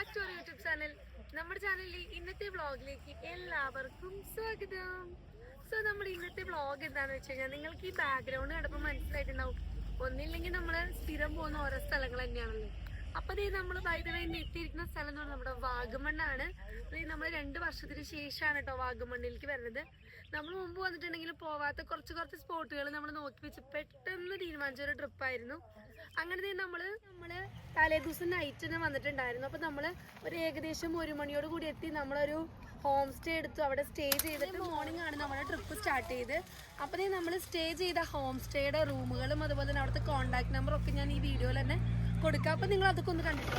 Back to YouTube channel നമ്മുടെ ചാനലിൽ ഇന്നത്തെ വ്ളോഗിലേക്ക് എല്ലാവർക്കും സ്വാഗതം. സോ നമ്മുടെ ഇന്നത്തെ വ്ളോഗ് എന്താണെന്ന് വെച്ച് കഴിഞ്ഞാൽ നിങ്ങൾക്ക് ഈ ബാക്ക്ഗ്രൗണ്ട് കണ്ടപ്പോൾ മനസ്സിലായിട്ടുണ്ടാവും. ഒന്നില്ലെങ്കിൽ നമ്മൾ സ്ഥിരം പോകുന്ന ഓരോ സ്ഥലങ്ങൾ തന്നെയാണല്ലോ. അപ്പൊ ദേ നമ്മൾ വൈദ്യുതി എത്തിയിരിക്കുന്ന സ്ഥലം എന്ന് പറഞ്ഞാൽ നമ്മുടെ വാഗമണ്ണാണ്. നമ്മൾ രണ്ട് വർഷത്തിന് ശേഷമാണ് കേട്ടോ വാഗമണ്ണിലേക്ക് വരുന്നത്. നമ്മൾ മുമ്പ് വന്നിട്ടുണ്ടെങ്കിൽ പോവാത്ത കുറച്ച് കുറച്ച് സ്പോട്ടുകൾ നമ്മൾ നോക്കി വെച്ച് പെട്ടെന്ന് തീരുമാനിച്ച ഒരു ട്രിപ്പായിരുന്നു അങ്ങനെ ദേ നമ്മൾ നമ്മൾ തലേ ദിവസം നൈറ്റ് തന്നെ വന്നിട്ടുണ്ടായിരുന്നു. അപ്പൊ നമ്മൾ ഒരു ഏകദേശം ഒരു മണിയോട് കൂടി എത്തി നമ്മളൊരു ഹോം സ്റ്റേ എടുത്തു. അവിടെ സ്റ്റേ ചെയ്തിട്ട് മോർണിംഗ് ആണ് നമ്മുടെ ട്രിപ്പ് സ്റ്റാർട്ട് ചെയ്ത്. അപ്പോൾ നമ്മൾ സ്റ്റേ ചെയ്ത ഹോം സ്റ്റേയുടെ റൂമുകളും അതുപോലെ തന്നെ അവിടുത്തെ കോൺടാക്ട് നമ്പറും ഒക്കെ ഞാൻ ഈ വീഡിയോയിൽ തന്നെ കൊടുക്കാം. അപ്പോൾ നിങ്ങൾ അതൊക്കെ ഒന്ന് കണ്ടിട്ട്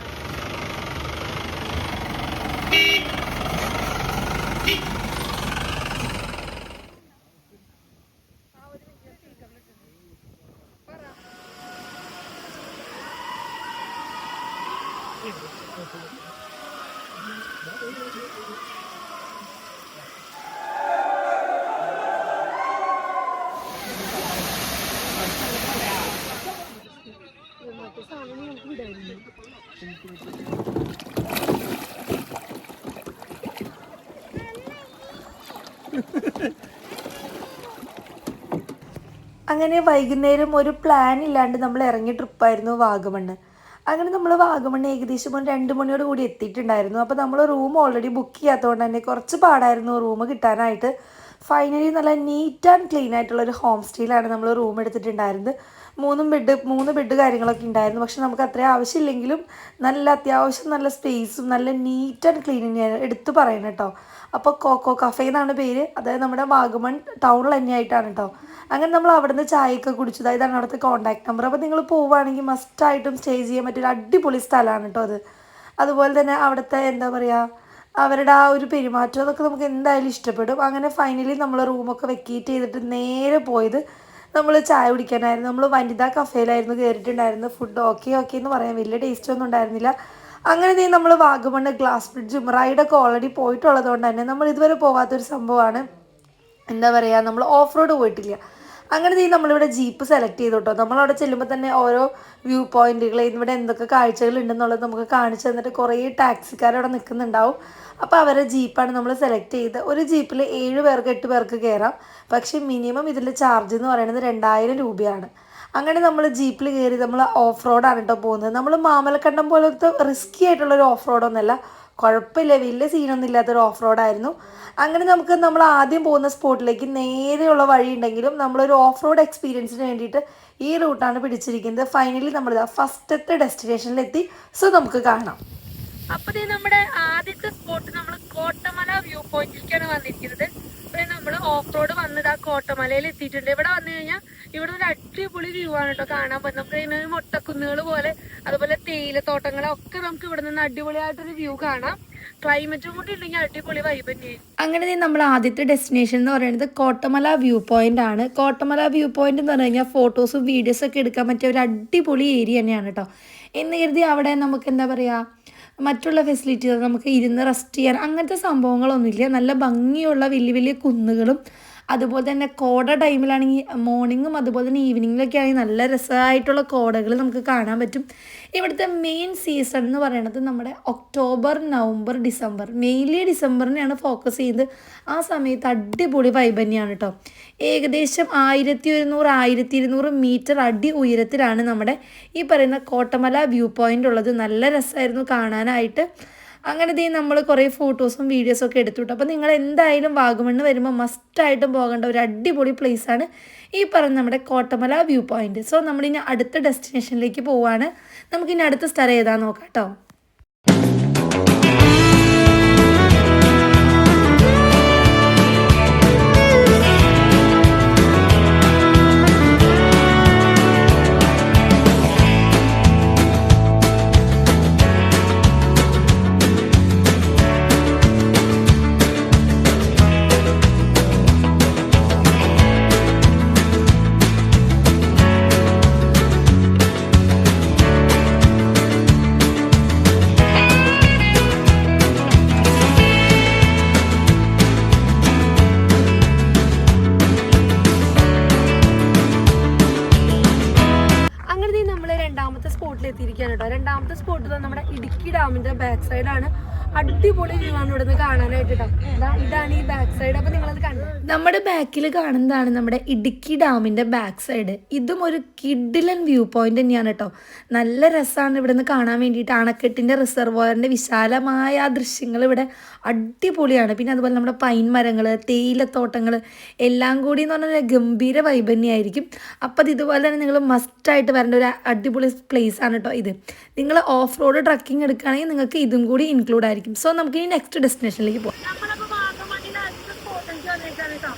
അങ്ങനെ വൈകുന്നേരം ഒരു പ്ലാൻ ഇല്ലാണ്ട് നമ്മൾ ഇറങ്ങിയ ട്രിപ്പായിരുന്നു വാഗമണ്ണ്. അങ്ങനെ നമ്മൾ വാഗമണ്ണ് ഏകദേശം ഒരു രണ്ട് മണിയോട് കൂടി എത്തിയിട്ടുണ്ടായിരുന്നു. അപ്പോൾ നമ്മൾ റൂം ഓൾറെഡി ബുക്ക് ചെയ്യാത്തതുകൊണ്ട് തന്നെ കുറച്ച് പാടായിരുന്നു റൂം കിട്ടാനായിട്ട്. ഫൈനലി നല്ല നീറ്റ് ആൻഡ് ക്ലീൻ ആയിട്ടുള്ള ഒരു ഹോം സ്റ്റേയിലാണ് നമ്മൾ റൂം എടുത്തിട്ടുണ്ടായിരുന്നത്. മൂന്നും ബെഡ് മൂന്ന് ബെഡ് കാര്യങ്ങളൊക്കെ ഉണ്ടായിരുന്നു. പക്ഷെ നമുക്ക് അത്രയും ആവശ്യമില്ലെങ്കിലും നല്ല അത്യാവശ്യം നല്ല സ്പേസും നല്ല നീറ്റ് ആൻഡ് ക്ലീൻ തന്നെയാണ് എടുത്തു പറയണം കേട്ടോ. അപ്പോൾ കോക്കോ കഫേ എന്നാണ് പേര്. അതായത് നമ്മുടെ വാഗമൺ ടൗണിൽ തന്നെയായിട്ടാണ് കേട്ടോ. അങ്ങനെ നമ്മൾ അവിടുന്ന് ചായയൊക്കെ കുടിച്ചത് ഇതാണ് അവിടുത്തെ കോൺടാക്ട് നമ്പർ അപ്പോൾ നിങ്ങൾ പോവുകയാണെങ്കിൽ മസ്റ്റായിട്ടും സ്റ്റേ ചെയ്യാൻ പറ്റിയൊരു അടിപൊളി സ്ഥലമാണ് കേട്ടോ അത്. അതുപോലെ തന്നെ അവിടുത്തെ എന്താ പറയുക അവരുടെ ആ ഒരു പെരുമാറ്റം അതൊക്കെ നമുക്ക് എന്തായാലും ഇഷ്ടപ്പെടും. അങ്ങനെ ഫൈനലി നമ്മൾ റൂമൊക്കെ വെക്കേറ്റ് ചെയ്തിട്ട് നേരെ പോയത് നമ്മൾ ചായ കുടിക്കാനായിരുന്നു. നമ്മൾ വനിതാ കഫേയിലായിരുന്നു കയറിയിട്ടുണ്ടായിരുന്നത് ഫുഡ് ഓക്കെ ഓക്കെ എന്ന് പറയാൻ വലിയ ടേസ്റ്റ് ഒന്നും ഉണ്ടായിരുന്നില്ല. അങ്ങനെ നമ്മൾ വാഗമണ്ണ് ഗ്ലാസ് ബ്രിഡ്ജും റൈഡൊക്കെ ഓൾറെഡി പോയിട്ടുള്ളത് കൊണ്ട് തന്നെ നമ്മൾ ഇതുവരെ പോകാത്തൊരു സംഭവമാണ് എന്താ പറയുക നമ്മൾ ഓഫ് റോഡ് പോയിട്ടില്ല. അങ്ങനെ നീ നമ്മളിവിടെ ജീപ്പ് സെലക്ട് ചെയ്തു കേട്ടോ നമ്മളവിടെ ചെല്ലുമ്പോൾ തന്നെ ഓരോ വ്യൂ പോയിന്റുകൾ ഇവിടെ എന്തൊക്കെ കാഴ്ചകൾ ഉണ്ടെന്നുള്ളത് നമുക്ക് കാണിച്ചു തന്നിട്ട് കുറേ ടാക്സിക്കാർ അവിടെ നിൽക്കുന്നുണ്ടാവും അപ്പോൾ അവരെ ജീപ്പാണ് നമ്മൾ സെലക്ട് ചെയ്ത് ഒരു ജീപ്പിൽ ഏഴ് പേർക്ക് എട്ട് പേർക്ക് കയറാം പക്ഷേ മിനിമം ഇതിന്റെ ചാർജ് എന്ന് പറയുന്നത് രണ്ടായിരം രൂപയാണ്. അങ്ങനെ നമ്മൾ ജീപ്പിൽ കയറി നമ്മൾ ഓഫ് റോഡാണ് കേട്ടോ പോകുന്നത്. നമ്മൾ മാമലക്കണ്ടം പോലത്തെ റിസ്ക്കി ആയിട്ടുള്ളൊരു ഓഫ് റോഡൊന്നുമല്ല കുഴപ്പമില്ല. വലിയ സീനൊന്നും ഇല്ലാത്തൊരു ഓഫ് റോഡായിരുന്നു അങ്ങനെ നമുക്ക് നമ്മൾ ആദ്യം പോകുന്ന സ്പോട്ടിലേക്ക് നേരെയുള്ള വഴി ഉണ്ടെങ്കിലും നമ്മളൊരു ഓഫ് റോഡ് എക്സ്പീരിയൻസിന് വേണ്ടിയിട്ട് ഈ റൂട്ടാണ് പിടിച്ചിരിക്കുന്നത്. ഫൈനലി നമ്മൾ ഫസ്റ്റത്തെ ഡെസ്റ്റിനേഷനിലെത്തി സോ നമുക്ക് കാണാം. അപ്പൊ ദേ നമ്മുടെ ആദ്യത്തെ സ്പോട്ട് നമ്മൾ കോട്ടമല വ്യൂ പോയിന്റിലേക്കാണ് വന്നിരിക്കുന്നത്. ഇവിടെ നമ്മൾ ഓഫ് റോഡ് വന്നത് ആ കോട്ടമലയിൽ എത്തിയിട്ടുണ്ട്. ഇവിടെ വന്നു കഴിഞ്ഞാൽ ഇവിടെ ഒരു അടിപൊളി വ്യൂ ആണ് കേട്ടോ കാണാൻ പറ്റും നമുക്ക് ഇതിന് മൊട്ടക്കുന്നുകൾ പോലെ അതുപോലെ തേയിലത്തോട്ടങ്ങളൊക്കെ നമുക്ക് ഇവിടെ നിന്ന് അടിപൊളിയായിട്ടൊരു വ്യൂ കാണാം. ക്ലൈമറ്റും കൂടി ഉണ്ടെങ്കിൽ അടിപൊളി വൈബ് തന്നെയായിരിക്കും അങ്ങനെ നമ്മൾ ആദ്യത്തെ ഡെസ്റ്റിനേഷൻ എന്ന് പറയുന്നത് കോട്ടമല വ്യൂ പോയിന്റ് ആണ്. കോട്ടമല വ്യൂ പോയിന്റ് എന്ന് പറഞ്ഞു കഴിഞ്ഞാൽ ഫോട്ടോസും വീഡിയോസും ഒക്കെ എടുക്കാൻ പറ്റിയ ഒരു അടിപൊളി ഏരിയ തന്നെയാണ് കേട്ടോ. എന്ന് കരുതി അവിടെ നമുക്ക് എന്താ പറയുക മറ്റുള്ള ഫെസിലിറ്റീസ് നമുക്ക് ഇരുന്ന് റെസ്റ്റ് ചെയ്യാൻ അങ്ങനത്തെ സംഭവങ്ങളൊന്നുമില്ല. നല്ല ഭംഗിയുള്ള വലിയ വലിയ കുന്നുകളും അതുപോലെ തന്നെ കോട ടൈമിലാണെങ്കിൽ മോർണിംഗും അതുപോലെ തന്നെ ഈവനിങ്ങിലൊക്കെ ആണെങ്കിൽ നല്ല രസമായിട്ടുള്ള കോടകൾ നമുക്ക് കാണാൻ പറ്റും. ഇവിടുത്തെ മെയിൻ സീസൺ എന്ന് പറയുന്നത് നമ്മുടെ ഒക്ടോബർ നവംബർ ഡിസംബർ മെയിൻലി ഡിസംബറിനെയാണ് ഫോക്കസ് ചെയ്യുന്നത് ആ സമയത്ത് അടിപൊളി വൈബ് തന്നെയാണ് കേട്ടോ ഏകദേശം ആയിരത്തി ഒരുന്നൂറ് ആയിരത്തി ഇരുന്നൂറ് മീറ്റർ അടി ഉയരത്തിലാണ് നമ്മുടെ ഈ പറയുന്ന കോട്ടമല വ്യൂ പോയിന്റ് ഉള്ളത്. നല്ല രസമായിരുന്നു കാണാനായിട്ട്. അങ്ങനെ ദേ നമ്മൾ കുറേ ഫോട്ടോസും വീഡിയോസും ഒക്കെ എടുത്തു അപ്പോൾ നിങ്ങൾ എന്തായാലും വാഗമണ്ണ് വരുമ്പോൾ മസ്റ്റായിട്ടും പോകേണ്ട ഒരു അടിപൊളി പ്ലേസാണ് ഈ പറഞ്ഞ നമ്മുടെ കോട്ടമല വ്യൂ പോയിന്റ് സോ നമ്മളിനി അടുത്ത ഡെസ്റ്റിനേഷനിലേക്ക് പോവാണ്. നമുക്കിനി അടുത്ത സ്ഥലം ഏതാ നോക്കാം കേട്ടോ നമ്മുടെ ബാക്കിൽ കാണുന്നതാണ് നമ്മുടെ ഇടുക്കി ഡാമിന്റെ ബാക്ക് സൈഡ് ഇതും ഒരു കിഡിലൻ വ്യൂ പോയിന്റ് തന്നെയാണ് കേട്ടോ. നല്ല രസമാണ് ഇവിടെ നിന്ന് കാണാൻ വേണ്ടിയിട്ട്. അണക്കെട്ടിന്റെ റിസർവോയറിന്റെ വിശാലമായ ആ ദൃശ്യങ്ങൾ ഇവിടെ അടിപൊളിയാണ്. പിന്നെ അതുപോലെ നമ്മുടെ പൈൻ മരങ്ങൾ തേയിലത്തോട്ടങ്ങൾ എല്ലാം കൂടി എന്ന് പറഞ്ഞാൽ ഗംഭീര വൈബ് തന്നെയായിരിക്കും. അപ്പോൾ അത് ഇതുപോലെ തന്നെ നിങ്ങൾ മസ്റ്റായിട്ട് വരേണ്ട ഒരു അടിപൊളി പ്ലേസ് ആണ് കേട്ടോ ഇത്. നിങ്ങൾ ഓഫ് റോഡ് ട്രക്കിംഗ് എടുക്കുകയാണെങ്കിൽ നിങ്ങൾക്ക് ഇതും കൂടി ഇൻക്ലൂഡ് ആയിരിക്കും. സോ നമുക്ക് ഈ നെക്സ്റ്റ് ഡെസ്റ്റിനേഷനിലേക്ക് പോകാം നമ്മളപ്പോ വാഗമണ്ണിന്റെ അടുത്ത സ്പോട്ടിലേക്ക് വന്നിട്ടാണ് കേട്ടോ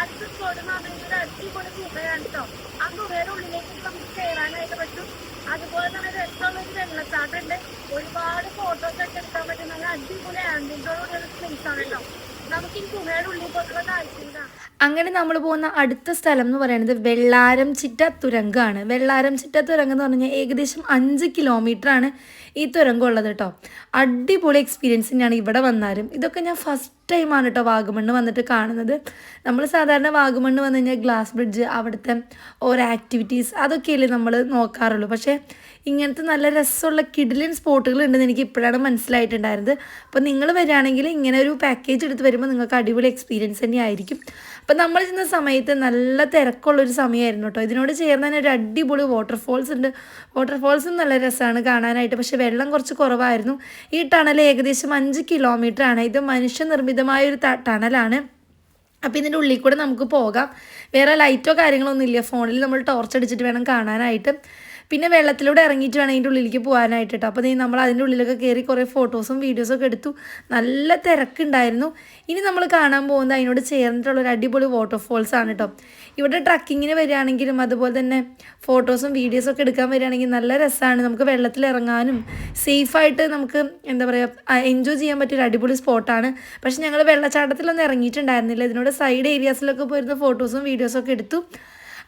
അടുത്ത സ്പോട്ട് എന്ന് പറഞ്ഞാൽ അടിപൊളി ഗുഹയാണ് കേട്ടോ ഗുഹയുടെ ഉള്ളിലേക്ക് നമുക്ക് കയറാനായിട്ട് പറ്റും. അതുപോലെ തന്നെ രസമുള്ള ഒരു വെള്ളച്ചാട്ടം ഉണ്ട്. ഒരുപാട് ഫോട്ടോസ് ഒക്കെ എടുക്കാൻ പറ്റും. നല്ല അടിപൊളി ആംബിയൻസോടുള്ള ഒരു പ്ലേസ് ആണ് നമുക്ക് ഈ ഗുഹയുടെ ഉള്ളിൽ പോയിട്ടുള്ള അങ്ങനെ നമ്മൾ പോകുന്ന അടുത്ത സ്ഥലം എന്ന് പറയുന്നത് വെള്ളാരം ചിറ്റ തുരങ്കാണ്. വെള്ളാരം ചിറ്റ തുരങ്കം എന്ന് പറഞ്ഞാൽ ഏകദേശം അഞ്ച് കിലോമീറ്ററാണ് ഈ തുരങ്കം ഉള്ളത് കേട്ടോ അടിപൊളി എക്സ്പീരിയൻസ് തന്നെയാണ് ഇവിടെ വന്നാലും. ഇതൊക്കെ ഞാൻ ഫസ്റ്റ് ടൈമാണ് കേട്ടോ വാഗമണ്ണ് വന്നിട്ട് കാണുന്നത്. നമ്മൾ സാധാരണ വാഗമണ്ണ് വന്നു കഴിഞ്ഞാൽ ഗ്ലാസ് ബ്രിഡ്ജ് അവിടുത്തെ ഓരോ ആക്ടിവിറ്റീസ് അതൊക്കെയല്ലേ നമ്മൾ നോക്കാറുള്ളൂ. പക്ഷേ ഇങ്ങനത്തെ നല്ല രസമുള്ള കിഡിലിൻ സ്പോട്ടുകൾ ഉണ്ടെന്ന് എനിക്ക് ഇപ്പോഴാണ് മനസ്സിലായിട്ടുണ്ടായിരുന്നത്. അപ്പോൾ നിങ്ങൾ വരികയാണെങ്കിൽ ഇങ്ങനെ ഒരു പാക്കേജ് എടുത്ത് വരുമ്പോൾ നിങ്ങൾക്ക് അടിപൊളി എക്സ്പീരിയൻസ് തന്നെ ആയിരിക്കും അപ്പോൾ നമ്മൾ ചെന്ന സമയത്ത് നല്ല തിരക്കുള്ളൊരു സമയമായിരുന്നു കേട്ടോ ഇതിനോട് ചേർന്ന് തന്നെ ഒരു അടിപൊളി വാട്ടർഫോൾസ് ഉണ്ട്. വാട്ടർഫോൾസും നല്ല രസമാണ് കാണാനായിട്ട്. പക്ഷേ വെള്ളം കുറച്ച് കുറവായിരുന്നു. ഈ ടണൽ ഏകദേശം അഞ്ച് കിലോമീറ്റർ ആണ്. ഇത് മനുഷ്യനിർമ്മിതമായ ഒരു ടണലാണ് അപ്പോൾ ഇതിന്റെ ഉള്ളിൽ കൂടെ നമുക്ക് പോകാം. വേറെ ലൈറ്റോ കാര്യങ്ങളോ ഒന്നും ഇല്ല ഫോണിൽ നമ്മൾ ടോർച്ച് അടിച്ചിട്ട് വേണം കാണാനായിട്ട്. പിന്നെ വെള്ളത്തിലൂടെ ഇറങ്ങിയിട്ട് വേണം അതിന്റെ ഉള്ളിലേക്ക് പോകാനായിട്ട് കേട്ടോ അപ്പോൾ നമ്മൾ അതിന്റെ ഉള്ളിലൊക്കെ കയറി കുറേ ഫോട്ടോസും വീഡിയോസും ഒക്കെ എടുത്തു. നല്ല തിരക്കുണ്ടായിരുന്നു. ഇനി നമ്മൾ കാണാൻ പോകുന്നത് അതിനോട് ചേർന്നിട്ടുള്ള ഒരു അടിപൊളി വാട്ടർഫോൾസ് ആണ് കേട്ടോ ഇവിടെ ട്രക്കിങ്ങിന് വരികയാണെങ്കിലും അതുപോലെ തന്നെ ഫോട്ടോസും വീഡിയോസും ഒക്കെ എടുക്കാൻ വരികയാണെങ്കിൽ നല്ല രസമാണ്. നമുക്ക് വെള്ളത്തിൽ ഇറങ്ങാനും സേഫായിട്ട് നമുക്ക് എന്താ പറയുക എൻജോയ് ചെയ്യാൻ പറ്റിയ ഒരു അടിപൊളി സ്പോട്ടാണ് പക്ഷെ ഞങ്ങൾ വെള്ളച്ചാട്ടത്തിലൊന്നും ഇറങ്ങിയിട്ടുണ്ടായിരുന്നില്ല. ഇതിനോട് സൈഡ് ഏരിയാസിലൊക്കെ പോയിരുന്ന ഫോട്ടോസും വീഡിയോസും ഒക്കെ എടുത്തു.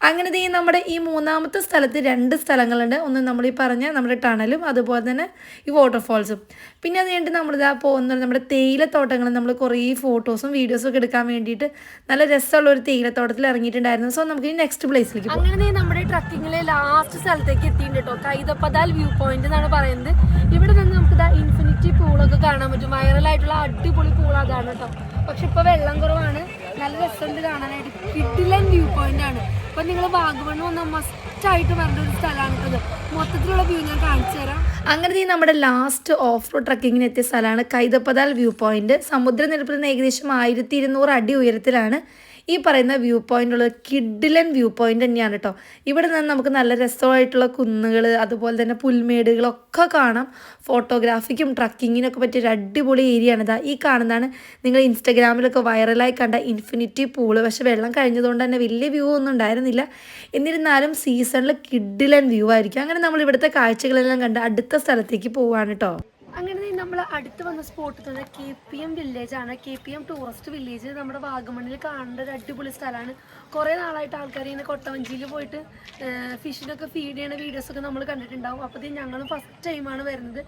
അങ്ങനെ ഈ നമ്മുടെ ഈ മൂന്നാമത്തെ സ്ഥലത്ത് രണ്ട് സ്ഥലങ്ങളുണ്ട്. ഒന്ന് നമ്മൾ ഈ പറഞ്ഞ നമ്മുടെ ടണലും അതുപോലെ തന്നെ ഈ വാട്ടർഫോൾസും പിന്നെ അത് കഴിഞ്ഞിട്ട് നമ്മളിതാ പോകുന്നത് നമ്മുടെ തേയിലത്തോട്ടങ്ങൾ നമ്മൾ കുറേ ഫോട്ടോസും വീഡിയോസും ഒക്കെ എടുക്കാൻ വേണ്ടിയിട്ട് നല്ല രസമുള്ള ഒരു തേയിലത്തോട്ടത്തിൽ ഇറങ്ങിയിട്ടുണ്ടായിരുന്നു. സോ നമുക്ക് ഈ നെക്സ്റ്റ് പ്ലേസിലേക്ക് പോകാം അങ്ങനെ നമ്മുടെ ട്രക്കിങ്ങിലെ ലാസ്റ്റ് സ്ഥലത്തേക്ക് എത്തിയിട്ടുണ്ട് കേട്ടോ കൈതപ്പതാൽ വ്യൂ പോയിന്റ് എന്നാണ് പറയുന്നത്. ഇവിടെ നിന്ന് നമുക്ക് ഇതാ ഇൻഫിനിറ്റി പൂളൊക്കെ കാണാൻ പറ്റും. വൈറലായിട്ടുള്ള അടിപൊളി പൂൾ അതാണ് കേട്ടോ പക്ഷെ ഇപ്പോൾ വെള്ളം കുറവാണ്. നല്ല രസമുണ്ട് കാണാനായിട്ട്. കിട്ടില്ല വ്യൂ പോയിന്റ് ആണ്. അപ്പൊ നിങ്ങൾ വാഗമൺ വന്ന മസ്റ്റ് ആയിട്ട് വരേണ്ട ഒരു സ്ഥലമാണ് മൊത്തത്തിലുള്ള വ്യൂ ഞാൻ കാണിച്ചു തരാം. അങ്ങനെ നമ്മുടെ ലാസ്റ്റ് ഓഫ് റോഡ് ട്രക്കിങ്ങിന് എത്തിയ സ്ഥലമാണ് കൈതപ്പതാൽ വ്യൂ പോയിന്റ് സമുദ്രനിരപ്പിൽ നിന്ന് ഏകദേശം ആയിരത്തി ഇരുന്നൂറ് അടി ഉയരത്തിലാണ് ഈ പറയുന്ന വ്യൂ പോയിന്റ് ഉള്ളത് കിഡിലൻ വ്യൂ പോയിന്റ് തന്നെയാണ് കേട്ടോ ഇവിടെ നിന്ന് നമുക്ക് നല്ല രസമായിട്ടുള്ള കുന്നുകൾ അതുപോലെ തന്നെ പുൽമേടുകളൊക്കെ കാണാം. ഫോട്ടോഗ്രാഫിക്കും ട്രക്കിങ്ങിനൊക്കെ പറ്റിയ ഒരു അടിപൊളി ഏരിയ ആണ്. ഈ കാണുന്നതാണ്. നിങ്ങൾ ഇൻസ്റ്റഗ്രാമിലൊക്കെ വൈറലായി കണ്ട ഇൻഫിനിറ്റി പൂൾ. പക്ഷെ വെള്ളം കഴിഞ്ഞതുകൊണ്ട് തന്നെ വലിയ വ്യൂ ഒന്നും ഉണ്ടായിരുന്നില്ല. എന്നിരുന്നാലും സീസണിൽ കിഡിലൻ വ്യൂ ആയിരിക്കും. അങ്ങനെ നമ്മൾ ഇവിടുത്തെ കാഴ്ചകളെല്ലാം കണ്ട് അടുത്ത സ്ഥലത്തേക്ക് പോവാണ് കേട്ടോ അങ്ങനെ നമ്മൾ അടുത്ത് വന്ന സ്പോട്ട് തന്നെ K P M വില്ലേജാണ് K P M tourist village നമ്മുടെ വാഗമണ്ണിൽ കാണേണ്ട ഒരു അടിപൊളി സ്ഥലമാണ് കുറേ നാളായിട്ട് ആൾക്കാർ ഇങ്ങനെ കൊട്ടവഞ്ചിയിൽ പോയിട്ട് ഫിഷിനൊക്കെ ഫീഡ് ചെയ്യുന്ന വീഡിയോസ് ഒക്കെ നമ്മൾ കണ്ടിട്ടുണ്ടാവും. അപ്പോൾ ഞങ്ങൾ ഫസ്റ്റ് ടൈമാണ് വരുന്നത്.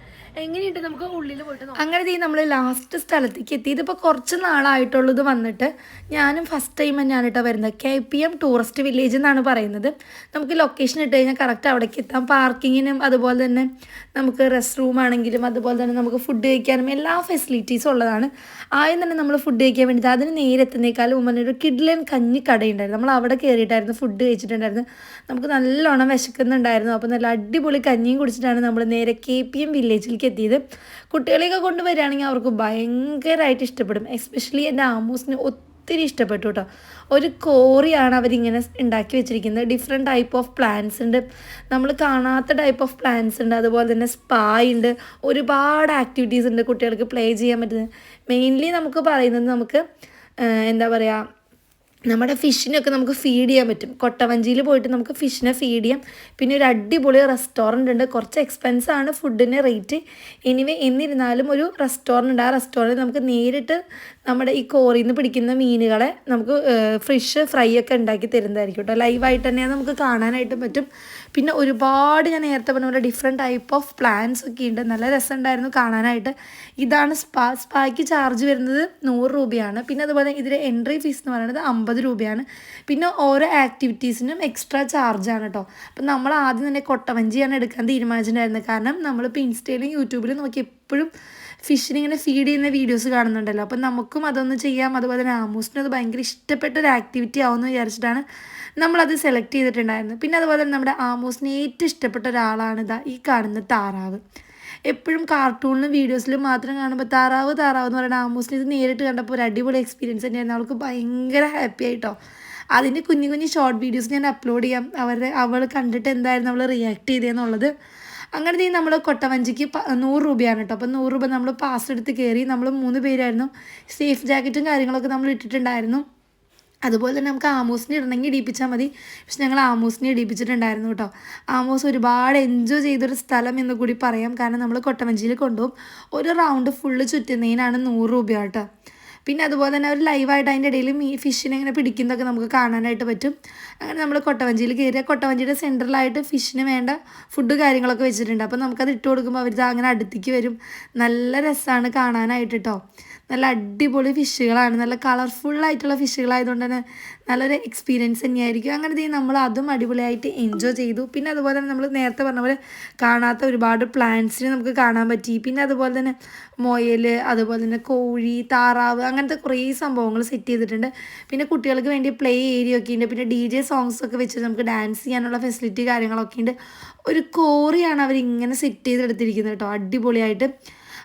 എങ്ങനെയുണ്ട് നമുക്ക് ഉള്ളിൽ പോയിട്ട് അങ്ങനെ ഈ നമ്മൾ ലാസ്റ്റ് സ്ഥലത്തേക്ക് എത്തി. ഇതിപ്പോൾ കുറച്ച് നാളായിട്ടുള്ളത് വന്നിട്ട്. ഞാനും ഫസ്റ്റ് ടൈം തന്നെയാണ് കേട്ടോ വരുന്നത്. K P M tourist village എന്നാണ് പറയുന്നത്. നമുക്ക് ലൊക്കേഷൻ ഇട്ട് കഴിഞ്ഞാൽ കറക്റ്റ് അവിടേക്ക് എത്താം. പാർക്കിങ്ങിനും അതുപോലെ തന്നെ നമുക്ക് റെസ്റ്റ് റൂം ആണെങ്കിലും അതുപോലെ തന്നെ നമുക്ക് ഫുഡ് കഴിക്കാനും എല്ലാ ഫെസിലിറ്റീസും ഉള്ളതാണ്. ആദ്യം തന്നെ നമ്മൾ ഫുഡ് കഴിക്കാൻ വേണ്ടിയിട്ട് അതിന് നേരെ എത്തുന്നേക്കാളും മുമ്പ് ഒരു കിഡ്ലൻ കഞ്ഞി കടയുണ്ടായിരുന്നു നമ്മൾ അവിടെ കയറിയിട്ടായിരുന്നു ഫുഡ് കഴിച്ചിട്ടുണ്ടായിരുന്നു. നമുക്ക് നല്ലോണം വിശക്കുന്നുണ്ടായിരുന്നു. അപ്പോൾ നല്ല അടിപൊളി കഞ്ഞിയും കുടിച്ചിട്ടാണ് നമ്മൾ നേരെ കെ പി എം വില്ലേജിലേക്ക് എത്തിയത്. കുട്ടികളെയൊക്കെ കൊണ്ടുവരികയാണെങ്കിൽ അവർക്ക് ഭയങ്കരമായിട്ട് ഇഷ്ടപ്പെടും. എസ്പെഷ്യലി എന്റെ ആമൂസിന് ഒത്തിരി ഇഷ്ടപ്പെട്ടു കേട്ടോ. ഒരു കോറിയാണ് അവരിങ്ങനെ ഉണ്ടാക്കി വെച്ചിരിക്കുന്നത്. ഡിഫറെന്റ് ടൈപ്പ് ഓഫ് പ്ലാന്റ്സ് ഉണ്ട്. നമ്മൾ കാണാത്ത ടൈപ്പ് ഓഫ് പ്ലാന്റ്സ് ഉണ്ട്. അതുപോലെ തന്നെ സ്പാ ഉണ്ട്. ഒരുപാട് ആക്ടിവിറ്റീസ് ഉണ്ട് കുട്ടികൾക്ക് പ്ലേ ചെയ്യാൻ പറ്റുന്നത്. മെയിൻലി നമുക്ക് പറയുന്നത് നമുക്ക് എന്താ പറയുക നമ്മുടെ ഫിഷിനൊക്കെ നമുക്ക് ഫീഡ് ചെയ്യാൻ പറ്റും. കൊട്ടവഞ്ചിയിൽ പോയിട്ട് നമുക്ക് ഫിഷിനെ ഫീഡ് ചെയ്യാം. പിന്നെ ഒരു അടിപൊളി റെസ്റ്റോറന്റ് ഉണ്ട്. കുറച്ച് എക്സ്പെൻസ് ആണ് ഫുഡിന് റേറ്റ് എനിവേ എന്നിരുന്നാലും ഒരു റെസ്റ്റോറന്റ് ഉണ്ട്. ആ റെസ്റ്റോറന്റ് നമുക്ക് നേരിട്ട് നമ്മുടെ ഈ കോറിയിൽ നിന്ന് പിടിക്കുന്ന മീനുകളെ നമുക്ക് ഫ്രഷ് ഫ്രൈ ഒക്കെ ഉണ്ടാക്കി തരുന്നതായിരിക്കും കേട്ടോ ലൈവായിട്ട് തന്നെ നമുക്ക് കാണാനായിട്ട് പറ്റും. പിന്നെ ഒരുപാട് ഞാൻ നേരത്തെ പറഞ്ഞ പോലെ ഡിഫറെന്റ് ടൈപ്പ് ഓഫ് പ്ലാൻസ് ഒക്കെ ഉണ്ട്. നല്ല രസമുണ്ടായിരുന്നു കാണാനായിട്ട്. ഇതാണ് സ്പാ സ്പാക്ക് ചാർജ് വരുന്നത് നൂറ് രൂപയാണ്. പിന്നെ അതുപോലെ ഇതിൽ എൻട്രി ഫീസ് എന്ന് പറയുന്നത് അമ്പത് രൂപയാണ്. പിന്നെ ഓരോ ആക്ടിവിറ്റീസിനും എക്സ്ട്രാ ചാർജാണ് കേട്ടോ അപ്പം നമ്മൾ ആദ്യം തന്നെ കൊട്ടവഞ്ചിയാണ് എടുക്കാൻ തീരുമാനിച്ചിട്ടുണ്ടായിരുന്നത്. കാരണം നമ്മളിപ്പോൾ ഇൻസ്റ്റയിലും യൂട്യൂബിലും നോക്കി എപ്പോഴും ഫിഷിനെ ഇങ്ങനെ ഫീഡ് ചെയ്യുന്ന വീഡിയോസ് കാണുന്നുണ്ടല്ലോ. അപ്പം നമുക്കും അതൊന്ന് ചെയ്യാം. അതുപോലെ തന്നെ ആമോസ്റ്റിന് അത് ഭയങ്കര ഇഷ്ടപ്പെട്ട ഒരു ആക്ടിവിറ്റി ആവുമെന്ന് വിചാരിച്ചിട്ടാണ് നമ്മളത് സെലക്ട് ചെയ്തിട്ടുണ്ടായിരുന്നത്. പിന്നെ അതുപോലെ തന്നെ നമ്മുടെ ആമോസിന് ഏറ്റവും ഇഷ്ടപ്പെട്ട ഒരാളാണ് ഇതാ ഈ കാണുന്ന താറാവ്. എപ്പോഴും കാർട്ടൂണിലും വീഡിയോസിലും മാത്രം കാണുമ്പോൾ താറാവ് താറാവ് എന്ന് പറയുന്ന ആമോസിന് ഇത് നേരിട്ട് കണ്ടപ്പോൾ ഒരു അടിപൊളി എക്സ്പീരിയൻസ് തന്നെയായിരുന്നു. അവൾക്ക് ഭയങ്കര ഹാപ്പി ആയിട്ടോ. അതിന്റെ കുഞ്ഞു കുഞ്ഞു ഷോർട്ട് വീഡിയോസ് ഞാൻ അപ്ലോഡ് ചെയ്യാം. അവരുടെ അവൾ കണ്ടിട്ട് എന്തായിരുന്നു അവൾ റിയാക്ട് ചെയ്തതെന്നുള്ളത് അങ്ങനെ നമ്മൾ കൊട്ടവഞ്ചിക്ക് നൂറ് രൂപയാണ് കേട്ടോ അപ്പോൾ നൂറ് രൂപ നമ്മൾ പാസ് എടുത്ത് കയറി നമ്മൾ മൂന്ന് പേരായിരുന്നു. സേഫ് ജാക്കറ്റും കാര്യങ്ങളൊക്കെ നമ്മൾ ഇട്ടിട്ടുണ്ടായിരുന്നു. അതുപോലെ തന്നെ നമുക്ക് ആമോസിനെ ഇടണമെങ്കിൽ ഇടിപ്പിച്ചാൽ മതി. പക്ഷെ ഞങ്ങൾ ആമോസിനെ ഇടിപ്പിച്ചിട്ടുണ്ടായിരുന്നു കേട്ടോ ആമോസ് ഒരുപാട് എൻജോയ് ചെയ്തൊരു സ്ഥലം എന്ന് കൂടി പറയാം. കാരണം നമ്മൾ കൊട്ടവഞ്ചിയിൽ കൊണ്ടുപോകും. ഒരു റൗണ്ട് ഫുള്ള് ചുറ്റുന്നതിനാണ് നൂറ് രൂപ കേട്ടോ പിന്നെ അതുപോലെ തന്നെ അവർ ലൈവായിട്ട് അതിന്റെ ഇടയിൽ മീ ഫിഷിനെ ഇങ്ങനെ പിടിക്കുന്നതൊക്കെ നമുക്ക് കാണാനായിട്ട് പറ്റും. അങ്ങനെ നമ്മൾ കൊട്ടവഞ്ചിയിൽ കയറിയ കൊട്ടവഞ്ചിയുടെ സെന്ററിലായിട്ട് ഫിഷിന് വേണ്ട ഫുഡ് കാര്യങ്ങളൊക്കെ വെച്ചിട്ടുണ്ട്. അപ്പോൾ നമുക്കത് ഇട്ട് കൊടുക്കുമ്പോൾ അവർ അങ്ങനെ അടുത്തേക്ക് വരും. നല്ല രസമാണ് കാണാനായിട്ട് കേട്ടോ നല്ല അടിപൊളി ഫിഷുകളാണ് നല്ല കളർഫുൾ ആയിട്ടുള്ള ഫിഷുകളായതുകൊണ്ട് തന്നെ നല്ലൊരു എക്സ്പീരിയൻസ് തന്നെയായിരിക്കും. അങ്ങനെ ചെയ്ത് നമ്മൾ അതും അടിപൊളിയായിട്ട് എൻജോയ് ചെയ്തു. പിന്നെ അതുപോലെ തന്നെ നമ്മൾ നേരത്തെ പറഞ്ഞ പോലെ കാണാത്ത ഒരുപാട് പ്ലാന്റ്സിനെ നമുക്ക് കാണാൻ പറ്റി. പിന്നെ അതുപോലെ തന്നെ മൊയൽ അതുപോലെ തന്നെ കോഴി താറാവ് അങ്ങനത്തെ കുറേ സംഭവങ്ങൾ സെറ്റ് ചെയ്തിട്ടുണ്ട്. പിന്നെ കുട്ടികൾക്ക് വേണ്ടി പ്ലേ ഏരിയ ഒക്കെ ഉണ്ട്. പിന്നെ ഡി ജെ സോങ്സ് ഒക്കെ വെച്ച് നമുക്ക് ഡാൻസ് ചെയ്യാനുള്ള ഫെസിലിറ്റി കാര്യങ്ങളൊക്കെ ഉണ്ട്. ഒരു കോറിയാണ് അവരിങ്ങനെ സെറ്റ് ചെയ്തെടുത്തിരിക്കുന്നത് കേട്ടോ. അടിപൊളിയായിട്ട്.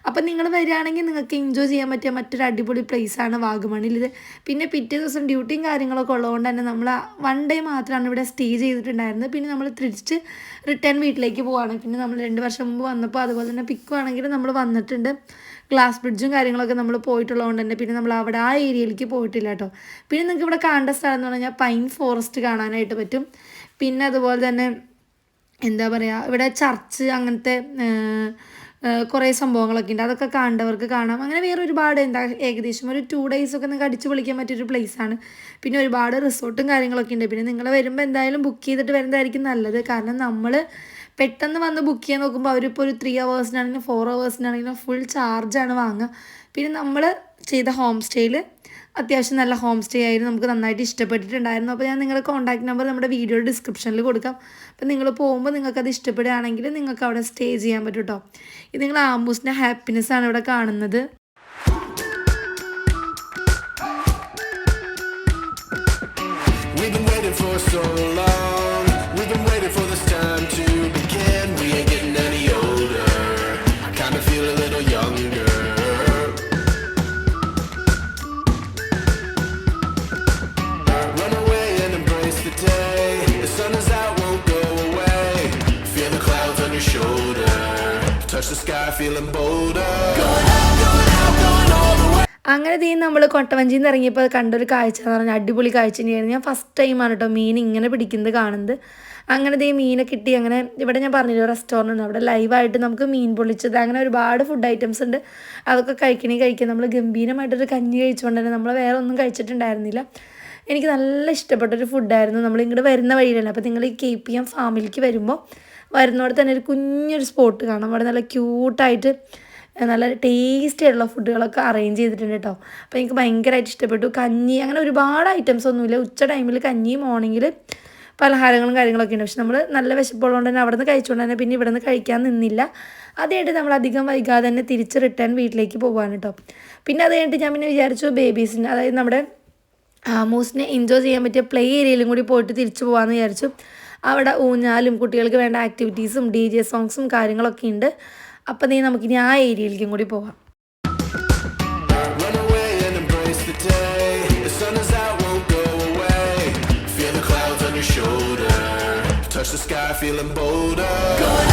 അപ്പം നിങ്ങൾ വരികയാണെങ്കിൽ നിങ്ങൾക്ക് എൻജോയ് ചെയ്യാൻ പറ്റിയ മറ്റൊരു അടിപൊളി പ്ലേസാണ് വാഗമണിൽ. ഇത് പിന്നെ പിറ്റേ ദിവസം ഡ്യൂട്ടിയും കാര്യങ്ങളൊക്കെ ഉള്ളതുകൊണ്ട് തന്നെ നമ്മൾ വൺ ഡേ മാത്രമാണ് ഇവിടെ സ്റ്റേ ചെയ്തിട്ടുണ്ടായിരുന്നത്. പിന്നെ നമ്മൾ തിരിച്ച് റിട്ടേൺ വീട്ടിലേക്ക് പോവുകയാണ്. പിന്നെ നമ്മൾ രണ്ട് വർഷം മുമ്പ് വന്നപ്പോൾ അതുപോലെ തന്നെ പിക്കുവാണെങ്കിൽ നമ്മൾ വന്നിട്ടുണ്ട്. ഗ്ലാസ് ബ്രിഡ്ജും കാര്യങ്ങളൊക്കെ നമ്മൾ പോയിട്ടുള്ളതുകൊണ്ട് തന്നെ. പിന്നെ നമ്മൾ അവിടെ ആ ഏരിയയിലേക്ക് പോയിട്ടില്ല കേട്ടോ. പിന്നെ നിങ്ങൾക്ക് ഇവിടെ കാണേണ്ട സ്ഥലം എന്ന് പറഞ്ഞാൽ പൈൻ ഫോറസ്റ്റ് കാണാനായിട്ട് പറ്റും. പിന്നെ അതുപോലെ തന്നെ എന്താ പറയുക ഇവിടെ ചർച്ച് അങ്ങനത്തെ കുറേ സംഭവങ്ങളൊക്കെ ഉണ്ട്. അതൊക്കെ കാണേണ്ടവർക്ക് കാണാം. അങ്ങനെ വേറെ ഒരുപാട് എന്താ ഏകദേശം ഒരു ടു ഡേയ്സ് ഒക്കെ നിങ്ങൾക്ക് അടിച്ച് പൊളിക്കാൻ പറ്റിയൊരു പ്ലേസാണ് പിന്നെ ഒരുപാട് റിസോർട്ടും കാര്യങ്ങളൊക്കെ ഉണ്ട്. പിന്നെ നിങ്ങൾ വരുമ്പോൾ എന്തായാലും ബുക്ക് ചെയ്തിട്ട് വരുന്നതായിരിക്കും നല്ലത്. കാരണം നമ്മൾ പെട്ടെന്ന് വന്ന് ബുക്ക് ചെയ്യാൻ നോക്കുമ്പോൾ അവരിപ്പോൾ ഒരു ത്രീ അവേഴ്സിനാണെങ്കിലും ഫോർ അവേഴ്സിനാണെങ്കിലും ഫുൾ ചാർജാണ് വാങ്ങുക. പിന്നെ നമ്മൾ ചെയ്ത ഹോം സ്റ്റേയിൽ അത്യാവശ്യം നല്ല ഹോം സ്റ്റേ ആയിരുന്നു. നമുക്ക് നന്നായിട്ട് ഇഷ്ടപ്പെട്ടിട്ടുണ്ടായിരുന്നു. അപ്പോൾ ഞാൻ നിങ്ങളുടെ കോൺടാക്ട് നമ്പർ നമ്മുടെ വീഡിയോ ഡിസ്ക്രിപ്ഷനിൽ കൊടുക്കാം. അപ്പോൾ നിങ്ങൾ പോകുമ്പോൾ അത് ഇഷ്ടപ്പെടുകയാണെങ്കിൽ നിങ്ങൾക്ക് അവിടെ സ്റ്റേ ചെയ്യാൻ പറ്റും കേട്ടോ ഇത് നിങ്ങൾ ആംബൂസിന്റെ ഹാപ്പിനെസ് ആണ് ഇവിടെ കാണുന്നത്. We've been waiting for so long. The bolder. അങ്ങനെ തീ നമ്മൾ കൊട്ടവഞ്ചിയിൽ നിന്ന് ഇറങ്ങിയപ്പോൾ കണ്ടൊരു കാഴ്ച എന്ന് പറഞ്ഞാൽ അടിപൊളി കാഴ്ച തന്നെയായിരുന്നു. ഞാൻ ഫസ്റ്റ് ടൈമാണ് കേട്ടോ മീൻ ഇങ്ങനെ പിടിക്കുന്നത് കാണുന്നത്. അങ്ങനെ ദേ മീനെ കിട്ടി. അങ്ങനെ ഇവിടെ ഞാൻ പറഞ്ഞില്ല റെസ്റ്റോറന്റ് അവിടെ ലൈവായിട്ട് നമുക്ക് മീൻ പൊള്ളിച്ചത്. അങ്ങനെ ഒരുപാട് ഫുഡ് ഐറ്റംസ് ഉണ്ട്. അതൊക്കെ കഴിക്കണേ കഴിക്കുക നമ്മൾ ഗംഭീരമായിട്ടൊരു കഞ്ഞി കഴിച്ചുകൊണ്ട് തന്നെ നമ്മൾ വേറെ ഒന്നും കഴിച്ചിട്ടുണ്ടായിരുന്നില്ല. എനിക്ക് നല്ല ഇഷ്ടപ്പെട്ടൊരു ഫുഡായിരുന്നു നമ്മൾ ഇങ്ങോട്ട് വരുന്ന വഴിയിലല്ല. അപ്പോൾ നിങ്ങൾ ഈ കെ പി എം ഫാമിലിക്ക് വരുമ്പോൾ വരുന്നവിടെ തന്നെ ഒരു കുഞ്ഞൊരു സ്പോട്ട് കാണാം. അവിടെ നല്ല ക്യൂട്ടായിട്ട് നല്ല ടേസ്റ്റി ആയിട്ടുള്ള ഫുഡുകളൊക്കെ അറേഞ്ച് ചെയ്തിട്ടുണ്ട് കേട്ടോ അപ്പോൾ എനിക്ക് ഭയങ്കരമായിട്ട് ഇഷ്ടപ്പെട്ടു. കഞ്ഞി അങ്ങനെ ഒരുപാട് ഐറ്റംസ് ഒന്നുമില്ല. ഉച്ച ടൈമിൽ കഞ്ഞി മോർണിംഗിൽ പലഹാരങ്ങളും കാര്യങ്ങളൊക്കെ ഉണ്ട്. പക്ഷെ നമ്മൾ നല്ല വിശപ്പുള്ളതുകൊണ്ട് തന്നെ അവിടെ നിന്ന് കഴിച്ചുകൊണ്ട് തന്നെ പിന്നെ ഇവിടെ നിന്ന് കഴിക്കാൻ നിന്നില്ല. അതായിട്ട് നമ്മൾ അധികം വൈകാതെ തന്നെ തിരിച്ച് റിട്ടേൺ വീട്ടിലേക്ക് പോകാൻ കേട്ടോ പിന്നെ അത് കഴിഞ്ഞിട്ട് ഞാൻ പിന്നെ വിചാരിച്ചു ബേബീസിന് അതായത് നമ്മുടെ മൂസിനെ എൻജോയ് ചെയ്യാൻ പറ്റിയ പ്ലേ ഏരിയയിലും കൂടി പോയിട്ട് തിരിച്ചു പോകാമെന്ന് വിചാരിച്ചു. അവിടെ ഊഞ്ഞാലും കുട്ടികൾക്ക് വേണ്ട ആക്ടിവിറ്റീസും ഡി ജെ സോങ്സും കാര്യങ്ങളൊക്കെ ഉണ്ട് അപ്പം നീ നമുക്കിനി ആ ഏരിയയിലേക്കും കൂടി പോവാം The sky feeling bolder. Good.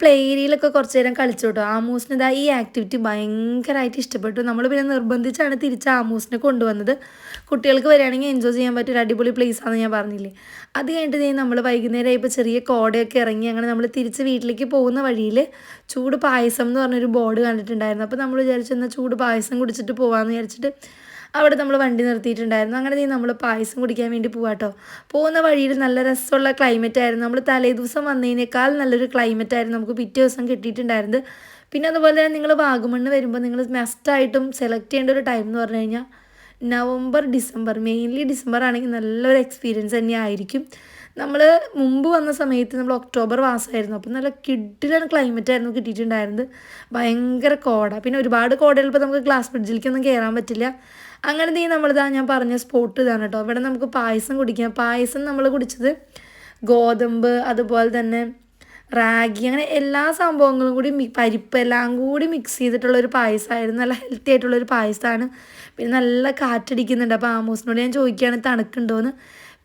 Play ഏരിയയിലൊക്കെ കുറച്ച് നേരം കളിച്ചു കേട്ടോ. ആമൂസിന് ഇതാ ഈ ആക്ടിവിറ്റി ഭയങ്കരമായിട്ട് ഇഷ്ടപ്പെട്ടു. നമ്മൾ പിന്നെ നിർബന്ധിച്ചാണ് തിരിച്ച് ആമൂസിനെ കൊണ്ടുവന്നത്. കുട്ടികൾക്ക് വരികയാണെങ്കിൽ എൻജോയ് ചെയ്യാൻ പറ്റിയ ഒരു അടിപൊളി ആണെന്ന് ഞാൻ പറഞ്ഞില്ലേ. അത് കഴിഞ്ഞിട്ട് നമ്മൾ വൈകുന്നേരം ഇപ്പോൾ ചെറിയ കോടയൊക്കെ ഇറങ്ങി അങ്ങനെ നമ്മൾ തിരിച്ച് വീട്ടിലേക്ക് പോകുന്ന വഴിയിൽ ചൂട് പായസം എന്ന് പറഞ്ഞൊരു ബോർഡ് കണ്ടിട്ടുണ്ടായിരുന്നു. അപ്പോൾ നമ്മൾ വിചാരിച്ചു എന്നാൽ ചൂട് പായസം കുടിച്ചിട്ട് പോകാമെന്ന് വിചാരിച്ചിട്ട് അവിടെ നമ്മൾ വണ്ടി നിർത്തിയിട്ടുണ്ടായിരുന്നു. അങ്ങനെ നമ്മൾ പായസം കുടിക്കാൻ വേണ്ടി പോവാട്ടോ. പോകുന്ന വഴിയിൽ നല്ല രസമുള്ള ക്ലൈമറ്റ് ആയിരുന്നു. നമ്മൾ തലേ ദിവസം വന്നതിനേക്കാൾ നല്ലൊരു ക്ലൈമറ്റ് ആയിരുന്നു. നമുക്ക് പിറ്റേ ദിവസം കിട്ടിയിട്ടുണ്ടായിരുന്നത്. പിന്നെ അതുപോലെ തന്നെ നിങ്ങൾ വാഗമണ്ണ് വരുമ്പോൾ നിങ്ങൾ മസ്റ്റായിട്ടും സെലക്ട് ചെയ്യേണ്ട ഒരു ടൈം എന്ന് പറഞ്ഞു കഴിഞ്ഞാൽ നവംബർ ഡിസംബർ. മെയിൻലി ഡിസംബർ ആണെങ്കിൽ നല്ലൊരു എക്സ്പീരിയൻസ് തന്നെ ആയിരിക്കും. നമ്മൾ മുമ്പ് വന്ന സമയത്ത് നമ്മൾ ഒക്ടോബർ മാസമായിരുന്നു. അപ്പം നല്ല കിഡിലാണ് ക്ലൈമറ്റ് ആയിരുന്നു കിട്ടിയിട്ടുണ്ടായിരുന്നത്. ഭയങ്കര കോട. പിന്നെ ഒരുപാട് കോടകൾ ഇപ്പോൾ നമുക്ക് ഗ്ലാസ് ബ്രിഡ്ജിലേക്കൊന്നും കയറാൻ പറ്റില്ല. അങ്ങനെ നീ നമ്മളിതാ ഞാൻ പറഞ്ഞ സ്പോട്ട് ഇതാണ് കേട്ടോ. ഇവിടെ നമുക്ക് പായസം കുടിക്കാം. പായസം നമ്മൾ കുടിച്ചത് ഗോതമ്പ് അതുപോലെ തന്നെ റാഗി അങ്ങനെ എല്ലാ സംഭവങ്ങളും കൂടി പരിപ്പ് എല്ലാം കൂടി മിക്സ് ചെയ്തിട്ടുള്ളൊരു പായസമായിരുന്നു. നല്ല ഹെൽത്തി ആയിട്ടുള്ളൊരു പായസമാണ്. പിന്നെ നല്ല കാറ്റടിക്കുന്നുണ്ട്. അപ്പോൾ ആമോസിനോട് ഞാൻ ചോദിക്കുകയാണ് തണുക്കുണ്ടോയെന്ന്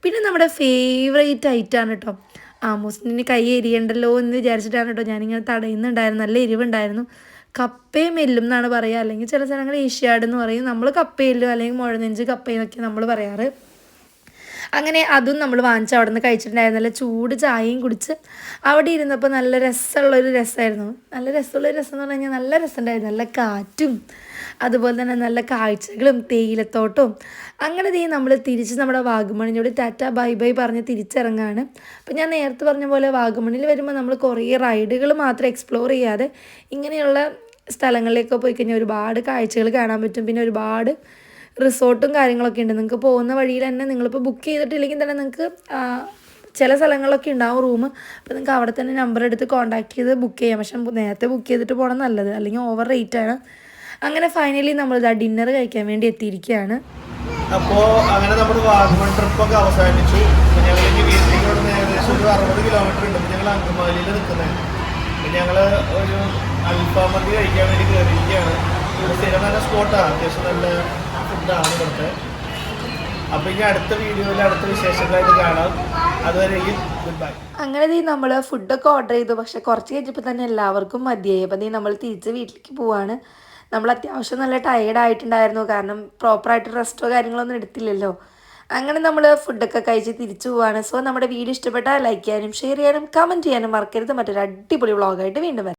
പിന്നെ നമ്മുടെ ഫേവറേറ്റ് ഐറ്റമാണ് കേട്ടോ. ആമോസിന് കൈ എരിയണ്ടല്ലോ എന്ന് വിചാരിച്ചിട്ടാണ് കേട്ടോ ഞാനിങ്ങനെ തടയുന്നുണ്ടായിരുന്നു. നല്ല എരിവുണ്ടായിരുന്നു. കപ്പയും എല്ലും എന്നാണ് പറയുക അല്ലെങ്കിൽ ചില സ്ഥലങ്ങളിൽ ഏഷ്യാഡ് എന്ന് പറയും. നമ്മൾ കപ്പയെല്ലും അല്ലെങ്കിൽ മുഴനെഞ്ച് കപ്പയെന്നൊക്കെ നമ്മൾ പറയാറ്. അങ്ങനെ അതും നമ്മൾ വാങ്ങിച്ച് അവിടെ നിന്ന് കഴിച്ചിട്ടുണ്ടായിരുന്നു നല്ല ചൂട് ചായയും കുടിച്ച് അവിടെ ഇരുന്നപ്പോൾ നല്ല രസമുള്ളൊരു രസമായിരുന്നു. നല്ല രസമുള്ളൊരു രസം എന്ന് പറഞ്ഞു കഴിഞ്ഞാൽ നല്ല രസമുണ്ടായിരുന്നു. നല്ല കാറ്റും അതുപോലെ തന്നെ നല്ല കാഴ്ചകളും തേയിലത്തോട്ടവും. അങ്ങനെ തീ നമ്മൾ തിരിച്ച് നമ്മുടെ വാഗമണിയോട് ടാറ്റ ബൈ ബൈ പറഞ്ഞ് തിരിച്ചിറങ്ങാണ്. അപ്പം ഞാൻ നേരത്തെ പറഞ്ഞ പോലെ വാഗമണിൽ വരുമ്പോൾ നമ്മൾ കുറേ റൈഡുകൾ മാത്രം എക്സ്പ്ലോർ ചെയ്യാതെ ഇങ്ങനെയുള്ള സ്ഥലങ്ങളിലേക്ക് പോയി കഴിഞ്ഞാൽ ഒരുപാട് കാഴ്ചകൾ കാണാൻ പറ്റും. പിന്നെ ഒരുപാട് റിസോർട്ടും കാര്യങ്ങളൊക്കെ ഉണ്ട്. നിങ്ങൾക്ക് പോകുന്ന വഴിയിൽ തന്നെ നിങ്ങളിപ്പോൾ ബുക്ക് ചെയ്തിട്ടില്ലെങ്കിൽ തന്നെ നിങ്ങൾക്ക് ചില സ്ഥലങ്ങളൊക്കെ ഉണ്ടാവും റൂം അപ്പോൾ നിങ്ങൾക്ക് അവിടെ തന്നെ നമ്പർ എടുത്ത് കോൺടാക്ട് ചെയ്ത് ബുക്ക് ചെയ്യാം. പക്ഷെ നേരത്തെ ബുക്ക് ചെയ്തിട്ട് പോകണം നല്ലത്. അല്ലെങ്കിൽ ഓവർ റേറ്റ് ആണ്. അങ്ങനെ ഫൈനലി നമ്മൾ ഇതാ ഡിന്നർ കഴിക്കാൻ വേണ്ടി എത്തിയിരിക്കുകയാണ്. അപ്പോൾ അങ്ങനെ നമ്മൾ വാഗമൺ ട്രിപ്പൊക്കെ അവസാനിച്ചു. ഞങ്ങൾ വീട്ടിലേക്ക് ഏകദേശം ഒരു അറുപത് കിലോമീറ്റർ ഉണ്ട്. ഞങ്ങൾ അങ്കമാലിയിൽ നിൽക്കുന്നത് അപ്പൊ ഞങ്ങൾ ഒരു അൽഫാം മന്തി കഴിക്കാൻ വേണ്ടി കയറിയിരിക്കുകയാണ് ഇവിടെ സ്ഥിരം നല്ല സ്പോട്ടാണ് അത്യാവശ്യം നല്ല ഫുഡാണ് ഇവിടുത്തെ. അപ്പോൾ ഇനി അടുത്ത വീഡിയോയിൽ അടുത്ത വിശേഷങ്ങളായിട്ട് കാണാം. അതുവരെയും ഗുഡ് ബൈ അങ്ങനെ നീ നമ്മൾ ഫുഡൊക്കെ ഓർഡർ ചെയ്തു. പക്ഷെ കുറച്ച് കഴിഞ്ഞപ്പോൾ തന്നെ എല്ലാവർക്കും മതിയായി. അപ്പോൾ നീ നമ്മൾ തിരിച്ച് വീട്ടിലേക്ക് പോവാണ്. നമ്മൾ അത്യാവശ്യം നല്ല ടയേർഡ് ആയിട്ടുണ്ടായിരുന്നു. കാരണം പ്രോപ്പറായിട്ട് റെസ്റ്റോ കാര്യങ്ങളൊന്നും എടുത്തില്ലല്ലോ. അങ്ങനെ നമ്മൾ ഫുഡൊക്കെ കഴിച്ച് തിരിച്ചു പോവാണ്. സോ നമ്മുടെ വീഡിയോ ഇഷ്ടപ്പെട്ടാൽ ലൈക്ക് ചെയ്യാനും ഷെയർ ചെയ്യാനും കമന്റ് ചെയ്യാനും മറക്കരുത്. മറ്റൊരു അടിപൊളി വ്ളോഗായിട്ട് വീണ്ടും വരാം.